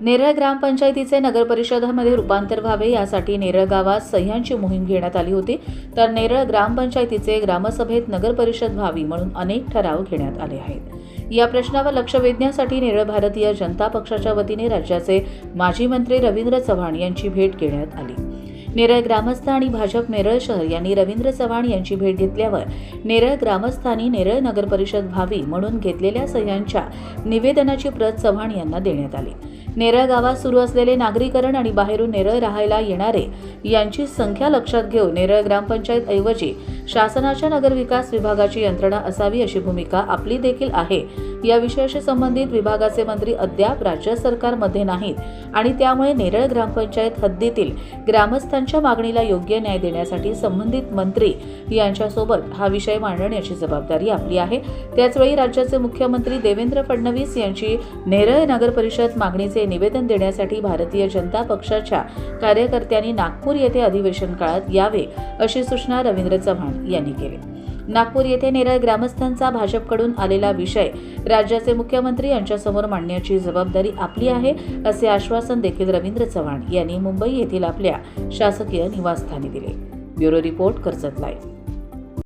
नेरळ ग्रामपंचायतीचे नगरपरिषदामध्ये रूपांतर व्हावे यासाठी नेरळ गावात सह्यांची मोहीम घेण्यात आली होती. तर नेरळ ग्रामपंचायतीचे ग्रामसभेत नगरपरिषद व्हावी म्हणून अनेक ठराव घेण्यात आले आहेत. या प्रश्नावर लक्ष वेधण्यासाठी नेरळ भारतीय जनता पक्षाच्या वतीने राज्याचे माजी मंत्री रवींद्र चव्हाण यांची भेट घेण्यात आली. नेरळ ग्रामस्थ आणि भाजप नेरळ शहर यांनी रवींद्र चव्हाण यांची भेट घेतल्यावर नेरळ ग्रामस्थांनी नेरळ नगरपरिषद व्हावी म्हणून घेतलेल्या सह्यांच्या निवेदनाची प्रत चव्हाण यांना देण्यात आली. नेरळ गावात सुरू असलेले नागरीकरण आणि बाहेरून नेरळ राहायला येणारे यांची संख्या लक्षात घेऊन नेरळ ग्रामपंचायत ऐवजी शासनाच्या नगरविकास विभागाची यंत्रणा असावी अशी भूमिका आपली देखील आहे या विषयाशी संबंधित विभागाचे मंत्री अद्याप राज्य सरकारमध्ये नाहीत आणि त्यामुळे नेरळ ग्रामपंचायत हद्दीतील ग्रामस्थांच्या मागणीला योग्य न्याय देण्यासाठी संबंधित मंत्री यांच्यासोबत हा विषय मांडण्याची जबाबदारी आपली आहे. त्याचवेळी राज्याचे मुख्यमंत्री देवेंद्र फडणवीस यांची नेरळ नगर परिषद मागणीचे निवेदन देण्यासाठी भारतीय जनता पक्षाच्या कार्यकर्त्यांनी नागपूर येथे अधिवेशन काळात यावे अशी सूचना रवींद्र चव्हाण यांनी केली. नागपूर येथे नेरळ ग्रामस्थांचा भाजपकडून आलेला विषय. राज्याचे मुख्यमंत्री यांच्यासमोर मांडण्याची जबाबदारी आपली आहे असे आश्वासन देखील रवींद्र चव्हाण यांनी मुंबई येथील आपल्या शासकीय निवासस्थानी दिले. Bureau report Karjat live.